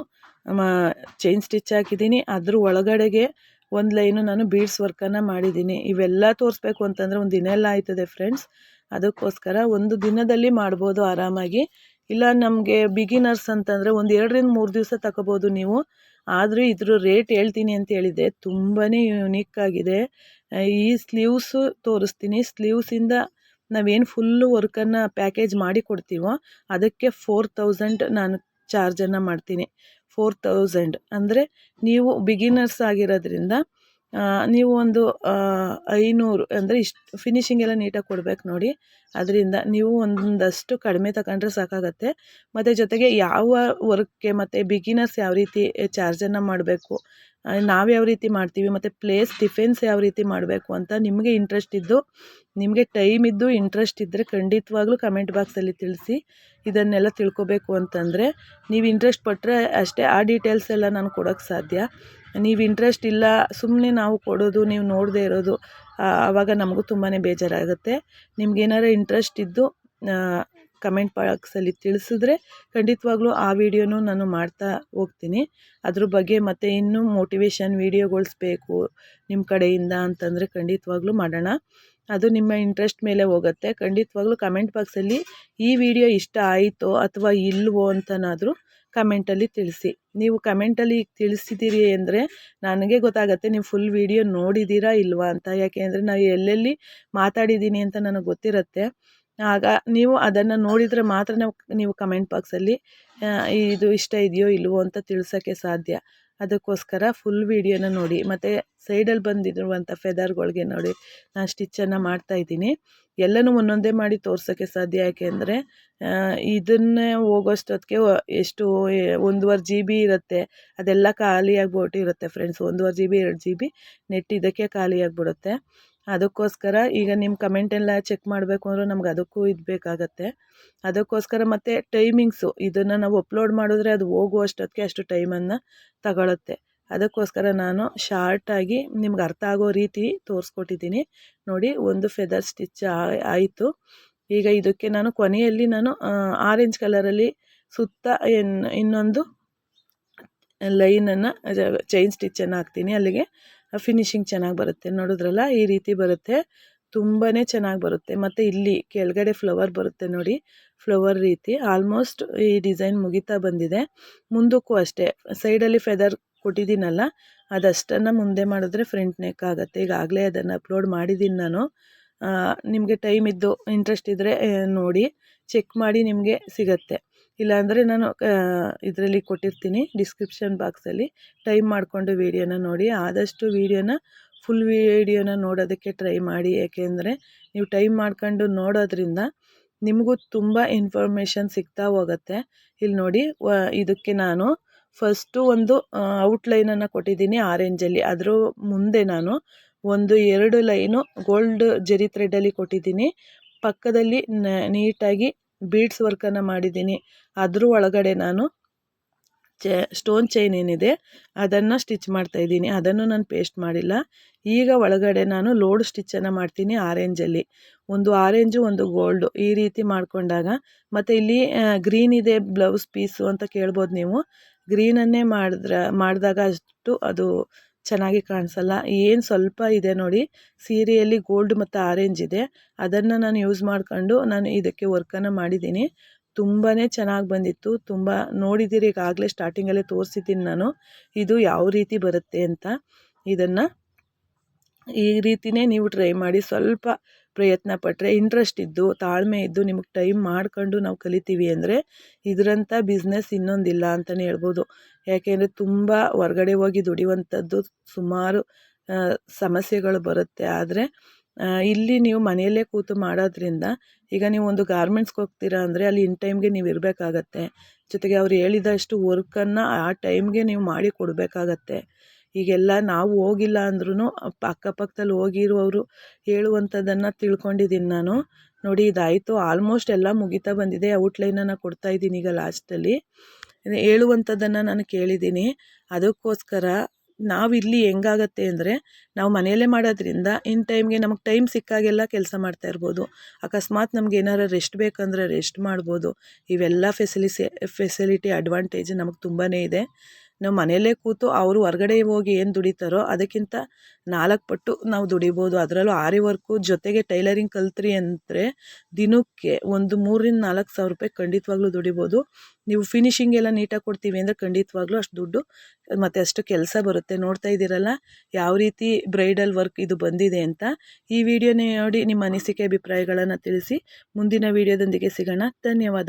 ಚೈನ್ ಸ್ಟಿಚ್ ಹಾಕಿದ್ದೀನಿ. ಅದ್ರ ಒಳಗಡೆಗೆ ಒಂದು ಲೈನು ನಾನು ಬೀಡ್ಸ್ ವರ್ಕನ್ನು ಮಾಡಿದ್ದೀನಿ. ಇವೆಲ್ಲ ತೋರಿಸ್ಬೇಕು ಅಂತಂದರೆ ಒಂದು ದಿನ ಎಲ್ಲ ಆಯ್ತದೆ ಫ್ರೆಂಡ್ಸ್ ಅದಕ್ಕೋಸ್ಕರ ಒಂದು ದಿನದಲ್ಲಿ ಮಾಡ್ಬೋದು ಆರಾಮಾಗಿ. ಇಲ್ಲ ನಮಗೆ ಬಿಗಿನರ್ಸ್ ಅಂತಂದರೆ ಒಂದು ಎರಡರಿಂದ ಮೂರು ದಿವಸ ತಗೋಬೋದು ನೀವು. ಆದರೂ ಇದ್ರ ರೇಟ್ ಹೇಳ್ತೀನಿ ಅಂತ ಹೇಳಿದೆ ತುಂಬಾ ಯುನೀಕ್ ಆಗಿದೆ. ಈ ಸ್ಲೀವ್ಸು ತೋರಿಸ್ತೀನಿ. ಸ್ಲೀವ್ಸಿಂದ ನಾವೇನು ಫುಲ್ಲು ವರ್ಕನ್ನು ಪ್ಯಾಕೇಜ್ ಮಾಡಿ ಕೊಡ್ತೀವೋ ಅದಕ್ಕೆ ಫೋರ್ ತೌಸಂಡ್ ನಾನು ಚಾರ್ಜನ್ನು ಮಾಡ್ತೀನಿ. ಫೋರ್ ತೌಸಂಡ್ ಅಂದರೆ ನೀವು ಬಿಗಿನರ್ಸ್ ಆಗಿರೋದ್ರಿಂದ ನೀವು ಒಂದು ಐನೂರು ಅಂದರೆ ಇಷ್ಟು ಫಿನಿಶಿಂಗ್ ಎಲ್ಲ ನೀಟಾಗಿ ಕೊಡ್ಬೇಕು ನೋಡಿ. ಅದರಿಂದ ನೀವು ಒಂದಷ್ಟು ಕಡಿಮೆ ತಗೊಂಡ್ರೆ ಸಾಕಾಗತ್ತೆ. ಮತ್ತು ಜೊತೆಗೆ ಯಾವ ವರ್ಕ್ಗೆ ಮತ್ತು ಬಿಗಿನರ್ಸ್ ಯಾವ ರೀತಿ ಚಾರ್ಜನ್ನು ಮಾಡಬೇಕು ನಾವು ಯಾವ ರೀತಿ ಮಾಡ್ತೀವಿ, ಮತ್ತು ಪ್ಲೇಸ್ ಡಿಫೆನ್ಸ್ ಯಾವ ರೀತಿ ಮಾಡಬೇಕು ಅಂತ ನಿಮಗೆ ಇಂಟ್ರೆಸ್ಟ್ ಇದ್ದು, ನಿಮಗೆ ಟೈಮ್ ಇದ್ದು ಇಂಟ್ರೆಸ್ಟ್ ಇದ್ದರೆ ಖಂಡಿತವಾಗ್ಲೂ ಕಮೆಂಟ್ ಬಾಕ್ಸಲ್ಲಿ ತಿಳಿಸಿ, ಇದನ್ನೆಲ್ಲ ತಿಳ್ಕೊಬೇಕು ಅಂತಂದರೆ, ನೀವು ಇಂಟ್ರೆಸ್ಟ್ ಪಟ್ಟರೆ ಅಷ್ಟೇ ಆ ಡೀಟೇಲ್ಸ್ ಎಲ್ಲ ನಾನು ಕೊಡೋಕ್ಕೆ ಸಾಧ್ಯ. ನೀವು ಇಂಟ್ರೆಸ್ಟ್ ಇಲ್ಲ ಸುಮ್ಮನೆ ನಾವು ಕೊಡೋದು, ನೀವು ನೋಡದೇ ಇರೋದು ಆವಾಗ ನಮಗೂ ತುಂಬಾ ಬೇಜಾರಾಗುತ್ತೆ. ನಿಮ್ಗೇನಾರ ಇಂಟ್ರೆಸ್ಟ್ ಇದ್ದು ಕಮೆಂಟ್ ಬಾಕ್ಸಲ್ಲಿ ತಿಳಿಸಿದ್ರೆ ಖಂಡಿತವಾಗ್ಲೂ ಆ ವಿಡಿಯೋನೂ ನಾನು ಮಾಡ್ತಾ ಹೋಗ್ತೀನಿ. ಅದ್ರ ಬಗ್ಗೆ ಮತ್ತು ಇನ್ನೂ ಮೋಟಿವೇಶನ್ ವೀಡಿಯೋಗೊಳಿಸ್ಬೇಕು ನಿಮ್ಮ ಕಡೆಯಿಂದ ಅಂತಂದರೆ ಖಂಡಿತವಾಗ್ಲೂ ಮಾಡೋಣ. ಅದು ನಿಮ್ಮ ಇಂಟ್ರೆಸ್ಟ್ ಮೇಲೆ ಹೋಗುತ್ತೆ. ಖಂಡಿತವಾಗ್ಲೂ ಕಮೆಂಟ್ ಬಾಕ್ಸಲ್ಲಿ ಈ ವಿಡಿಯೋ ಇಷ್ಟ ಆಯಿತೋ ಅಥವಾ ಇಲ್ವೋ ಅಂತನಾದರೂ ಕಮೆಂಟಲ್ಲಿ ತಿಳಿಸಿ. ನೀವು ಕಮೆಂಟಲ್ಲಿ ತಿಳಿಸಿದ್ದೀರಿ ಅಂದರೆ ನನಗೆ ಗೊತ್ತಾಗುತ್ತೆ ನೀವು ಫುಲ್ ವಿಡಿಯೋ ನೋಡಿದ್ದೀರಾ ಇಲ್ವಾ ಅಂತ. ಯಾಕೆ ಅಂದರೆ ನಾನು ಎಲ್ಲೆಲ್ಲಿ ಮಾತಾಡಿದ್ದೀನಿ ಅಂತ ನನಗೆ ಗೊತ್ತಿರುತ್ತೆ. ಆಗ ನೀವು ಅದನ್ನು ನೋಡಿದರೆ ಮಾತ್ರ ನಾವು, ನೀವು ಕಮೆಂಟ್ ಬಾಕ್ಸಲ್ಲಿ ಇದು ಇಷ್ಟ ಇದೆಯೋ ಇಲ್ವೋ ಅಂತ ತಿಳ್ಸೋಕ್ಕೆ ಸಾಧ್ಯ. ಅದಕ್ಕೋಸ್ಕರ ಫುಲ್ ವಿಡಿಯೋನ ನೋಡಿ, ಮತ್ತು ಸೈಡಲ್ಲಿ ಬಂದಿರುವಂಥ ಫೆದರ್ಗಳಿಗೆ ನೋಡಿ, ನಾನು ಸ್ಟಿಚ್ಚನ್ನು ಮಾಡ್ತಾಯಿದ್ದೀನಿ ಎಲ್ಲನೂ ಒಂದೊಂದೇ ಮಾಡಿ ತೋರ್ಸೋಕ್ಕೆ ಸಾಧ್ಯ ಯಾಕೆಂದರೆ ಇದನ್ನೇ ಹೋಗೋಷ್ಟೊತ್ತಿಗೆ ಎಷ್ಟು ಒಂದೂವರೆ ಜಿ ಬಿ ಇರುತ್ತೆ. ಅದೆಲ್ಲ ಖಾಲಿಯಾಗ್ಬಿಟ್ಟಿರುತ್ತೆ ಫ್ರೆಂಡ್ಸ್ ಒಂದೂವರೆ ಜಿ ಬಿ ಎರಡು ಜಿ ಬಿ ನೆಟ್ ಇದಕ್ಕೆ ಖಾಲಿಯಾಗ್ಬಿಡುತ್ತೆ. ಅದಕ್ಕೋಸ್ಕರ ಈಗ ನಿಮ್ಮ ಕಮೆಂಟ್ ಎಲ್ಲ ಚೆಕ್ ಮಾಡಬೇಕು ಅಂದ್ರೆ ನಮ್ಗೆ ಅದಕ್ಕೂ ಇದು ಬೇಕಾಗತ್ತೆ. ಅದಕ್ಕೋಸ್ಕರ ಮತ್ತು ಟೈಮಿಂಗ್ಸು ಇದನ್ನು ನಾವು ಅಪ್ಲೋಡ್ ಮಾಡಿದ್ರೆ ಅದು ಹೋಗುವಷ್ಟೊತ್ತಿಗೆ ಅಷ್ಟು ಟೈಮನ್ನು ತಗೊಳುತ್ತೆ. ಅದಕ್ಕೋಸ್ಕರ ನಾನು ಶಾರ್ಟಾಗಿ ನಿಮ್ಗೆ ಅರ್ಥ ಆಗೋ ರೀತಿ ತೋರಿಸ್ಕೊಟ್ಟಿದ್ದೀನಿ ನೋಡಿ, ಒಂದು ಫೆದರ್ ಸ್ಟಿಚ್ ಆಯಿತು. ಈಗ ಇದಕ್ಕೆ ನಾನು ಕೊನೆಯಲ್ಲಿ ನಾನು ಆರೆಂಜ್ ಕಲರಲ್ಲಿ ಸುತ್ತ ಇನ್ನೊಂದು ಲೈನನ್ನು ಚೈನ್ ಸ್ಟಿಚ್ಚನ್ನು ಹಾಕ್ತೀನಿ ಅಲ್ಲಿಗೆ. ಫಿನಿಶಿಂಗ್ ಚೆನ್ನಾಗಿ ಬರುತ್ತೆ. ನೋಡಿದ್ರಲ್ಲ, ಈ ರೀತಿ ಬರುತ್ತೆ. ತುಂಬಾ ಚೆನ್ನಾಗಿ ಬರುತ್ತೆ. ಮತ್ತು ಇಲ್ಲಿ ಕೆಳಗಡೆ ಫ್ಲವರ್ ಬರುತ್ತೆ ನೋಡಿ. ಫ್ಲವರ್ ರೀತಿ. ಆಲ್ಮೋಸ್ಟ್ ಈ ಡಿಸೈನ್ ಮುಗಿತಾ ಬಂದಿದೆ. ಮುಂದಕ್ಕೂ ಅಷ್ಟೇ. ಸೈಡಲ್ಲಿ ಫೆದರ್ ಕೊಟ್ಟಿದ್ದೀನಲ್ಲ, ಅದಷ್ಟನ್ನು ಮುಂದೆ ಮಾಡಿದ್ರೆ ಫ್ರಂಟ್ ನೆಕ್ ಆಗುತ್ತೆ. ಈಗಾಗಲೇ ಅದನ್ನು ಅಪ್ಲೋಡ್ ಮಾಡಿದ್ದೀನಿ ನಾನು. ನಿಮಗೆ ಟೈಮ್ ಇದ್ದು ಇಂಟ್ರೆಸ್ಟ್ ಇದ್ದರೆ ನೋಡಿ. ಚೆಕ್ ಮಾಡಿ ನಿಮಗೆ ಸಿಗತ್ತೆ. ಇಲ್ಲಾಂದರೆ ನಾನು ಇದರಲ್ಲಿ ಕೊಟ್ಟಿರ್ತೀನಿ ಡಿಸ್ಕ್ರಿಪ್ಷನ್ ಬಾಕ್ಸಲ್ಲಿ ಟೈಮ್ ಮಾಡಿಕೊಂಡು ವೀಡಿಯೋನ ನೋಡಿ. ಆದಷ್ಟು ವೀಡಿಯೋನ ಫುಲ್ ವೀಡಿಯೋನ ನೋಡೋದಕ್ಕೆ ಟ್ರೈ ಮಾಡಿ. ಏಕೆಂದರೆ ನೀವು ಟೈಮ್ ಮಾಡ್ಕೊಂಡು ನೋಡೋದ್ರಿಂದ ನಿಮಗೂ ತುಂಬ ಇನ್ಫಾರ್ಮೇಷನ್ ಸಿಗ್ತಾ ಹೋಗುತ್ತೆ. ಇಲ್ಲಿ ನೋಡಿ ಇದಕ್ಕೆ ನಾನು ಫಸ್ಟು ಒಂದು ಔಟ್ಲೈನನ್ನು ಕೊಟ್ಟಿದ್ದೀನಿ ಆರೆಂಜಲ್ಲಿ ಅದರ ಮುಂದೆ ನಾನು ಒಂದು ಎರಡು ಲೈನು ಗೋಲ್ಡ್ ಜರಿ ಥ್ರೆಡ್ಡಲ್ಲಿ ಕೊಟ್ಟಿದ್ದೀನಿ. ಪಕ್ಕದಲ್ಲಿ ನೀಟಾಗಿ ಬೀಡ್ಸ್ ವರ್ಕನ್ನು ಮಾಡಿದ್ದೀನಿ. ಅದ್ರ ಒಳಗಡೆ ನಾನು ಚೆ ಸ್ಟೋನ್ ಚೈನ್ ಏನಿದೆ, ಅದನ್ನು ಸ್ಟಿಚ್ ಮಾಡ್ತಾ ಇದ್ದೀನಿ. ಅದನ್ನು ನಾನು ಪೇಸ್ಟ್ ಮಾಡಿಲ್ಲ. ಈಗ ಒಳಗಡೆ ನಾನು ಲೋಡ್ ಸ್ಟಿಚ್ಚನ್ನು ಮಾಡ್ತೀನಿ ಆರೆಂಜಲ್ಲಿ ಒಂದು ಆರೆಂಜು ಒಂದು ಗೋಲ್ಡು ಈ ರೀತಿ ಮಾಡಿಕೊಂಡಾಗ ಮತ್ತು ಇಲ್ಲಿ ಗ್ರೀನ್ ಇದೆ ಬ್ಲೌಸ್ ಪೀಸು ಅಂತ ಕೇಳ್ಬೋದು ನೀವು. ಗ್ರೀನನ್ನೇ ಮಾಡಿದ್ರೆ, ಮಾಡಿದಾಗ ಅಷ್ಟು ಅದು ಚೆನ್ನಾಗಿ ಕಾಣಿಸಲ್ಲ. ಏನು ಸ್ವಲ್ಪ ಇದೆ ನೋಡಿ, ಸೀರೆಯಲ್ಲಿ ಗೋಲ್ಡ್ ಮತ್ತು ಆರೆಂಜ್ ಇದೆ. ಅದನ್ನು ನಾನು ಯೂಸ್ ಮಾಡ್ಕೊಂಡು ನಾನು ಇದಕ್ಕೆ ವರ್ಕನ್ನು ಮಾಡಿದ್ದೀನಿ. ತುಂಬಾ ಚೆನ್ನಾಗಿ ಬಂದಿತ್ತು. ತುಂಬ ನೋಡಿದ್ದೀರಿ ಈಗಾಗಲೇ ಸ್ಟಾರ್ಟಿಂಗಲ್ಲೇ ತೋರಿಸಿದ್ದೀನಿ ನಾನು. ಇದು ಯಾವ ರೀತಿ ಬರುತ್ತೆ ಅಂತ. ಇದನ್ನು ಈ ರೀತಿಯೇ ನೀವು ಟ್ರೈ ಮಾಡಿ ಸ್ವಲ್ಪ ಪ್ರಯತ್ನ ಪಟ್ಟರೆ ಇಂಟ್ರೆಸ್ಟ್ ಇದ್ದು, ತಾಳ್ಮೆ ಇದ್ದು ನಿಮಗೆ ಟೈಮ್ ಮಾಡ್ಕೊಂಡು ನಾವು ಕಲಿತೀವಿ ಅಂದರೆ ಇದರಂಥ ಬಿಸ್ನೆಸ್ ಇನ್ನೊಂದಿಲ್ಲ ಅಂತಲೇ ಹೇಳ್ಬೋದು. ಯಾಕೆಂದರೆ ತುಂಬ ಹೊರ್ಗಡೆ ಹೋಗಿ ದುಡಿಯುವಂಥದ್ದು ಸುಮಾರು ಸಮಸ್ಯೆಗಳು ಬರುತ್ತೆ. ಆದರೆ ಇಲ್ಲಿ ನೀವು ಮನೆಯಲ್ಲೇ ಕೂತು ಮಾಡೋದ್ರಿಂದ ಈಗ ನೀವು ಒಂದು ಗಾರ್ಮೆಂಟ್ಸ್ಗೆ ಹೋಗ್ತೀರಾ ಅಂದರೆ ಅಲ್ಲಿ ಇನ್ ಟೈಮ್ಗೆ ನೀವು ಇರಬೇಕಾಗತ್ತೆ. ಜೊತೆಗೆ ಅವ್ರು ಹೇಳಿದಷ್ಟು ವರ್ಕನ್ನು ಆ ಟೈಮ್ಗೆ ನೀವು ಮಾಡಿ ಕೊಡಬೇಕಾಗತ್ತೆ. ಈಗೆಲ್ಲ ನಾವು ಹೋಗಿಲ್ಲ ಅಂದ್ರೂ ಅಕ್ಕಪಕ್ಕದಲ್ಲಿ ಹೋಗಿರುವವರು ಹೇಳುವಂಥದ್ದನ್ನು ತಿಳ್ಕೊಂಡಿದ್ದೀನಿ ನಾನು. ನೋಡಿ ಇದಾಯಿತು ಆಲ್ಮೋಸ್ಟ್ ಎಲ್ಲ ಮುಗಿತಾ ಬಂದಿದೆ ಔಟ್ಲೈನನ್ನು ಕೊಡ್ತಾ ಇದ್ದೀನಿ ಈಗ ಲಾಸ್ಟಲ್ಲಿ ಹೇಳುವಂಥದ್ದನ್ನು ನಾನು ಕೇಳಿದ್ದೀನಿ ಅದಕ್ಕೋಸ್ಕರ ನಾವಿಲ್ಲಿ ಹೆಂಗಾಗತ್ತೆ ಅಂದರೆ, ನಾವು ಮನೆಯಲ್ಲೇ ಮಾಡೋದ್ರಿಂದ ಇನ್ ಟೈಮ್ಗೆ ನಮಗೆ ಟೈಮ್ ಸಿಕ್ಕಾಗೆಲ್ಲ ಕೆಲಸ ಮಾಡ್ತಾ ಇರ್ಬೋದು. ಅಕಸ್ಮಾತ್ ನಮ್ಗೆ ಏನಾರು ರೆಸ್ಟ್ ಬೇಕಂದರೆ ರೆಸ್ಟ್ ಮಾಡ್ಬೋದು. ಇವೆಲ್ಲ ಫೆಸಿಲಿಸಿ ಫೆಸಿಲಿಟಿ ಅಡ್ವಾಂಟೇಜ್ ನಮಗೆ ತುಂಬಾ ಇದೆ. ನಾವು ಮನೆಯಲ್ಲೇ ಕೂತು ಅವರು ಹೊರ್ಗಡೆ ಹೋಗಿ ಏನು ದುಡಿತಾರೋ ಅದಕ್ಕಿಂತ ನಾಲ್ಕು ಪಟ್ಟು ನಾವು ದುಡಿಬೋದು. ಅದರಲ್ಲೂ ಆರಿ ವರ್ಕು ಜೊತೆಗೆ ಟೈಲರಿಂಗ್ ಕಲ್ತ್ರಿ ಅಂದರೆ ದಿನಕ್ಕೆ ಒಂದು ಮೂರರಿಂದ ನಾಲ್ಕು ಸಾವಿರ ರೂಪಾಯಿ ಖಂಡಿತವಾಗ್ಲೂ ದುಡಿಬೋದು. ನೀವು ಫಿನಿಷಿಂಗ್ ಎಲ್ಲ ನೀಟಾಗಿ ಕೊಡ್ತೀವಿ ಅಂದರೆ ಖಂಡಿತವಾಗ್ಲೂ ಅಷ್ಟು ದುಡ್ಡು, ಮತ್ತು ಅಷ್ಟು ಕೆಲಸ ಬರುತ್ತೆ. ನೋಡ್ತಾ ಇದ್ದೀರಲ್ಲ ಯಾವ ರೀತಿ ಬ್ರೈಡಲ್ ವರ್ಕ್ ಇದು ಬಂದಿದೆ ಅಂತ ಈ ವಿಡಿಯೋನೇ ನೋಡಿ ನಿಮ್ಮ ಅನಿಸಿಕೆ, ಅಭಿಪ್ರಾಯಗಳನ್ನು ತಿಳಿಸಿ. ಮುಂದಿನ ವಿಡಿಯೋದೊಂದಿಗೆ ಸಿಗೋಣ. ಧನ್ಯವಾದ.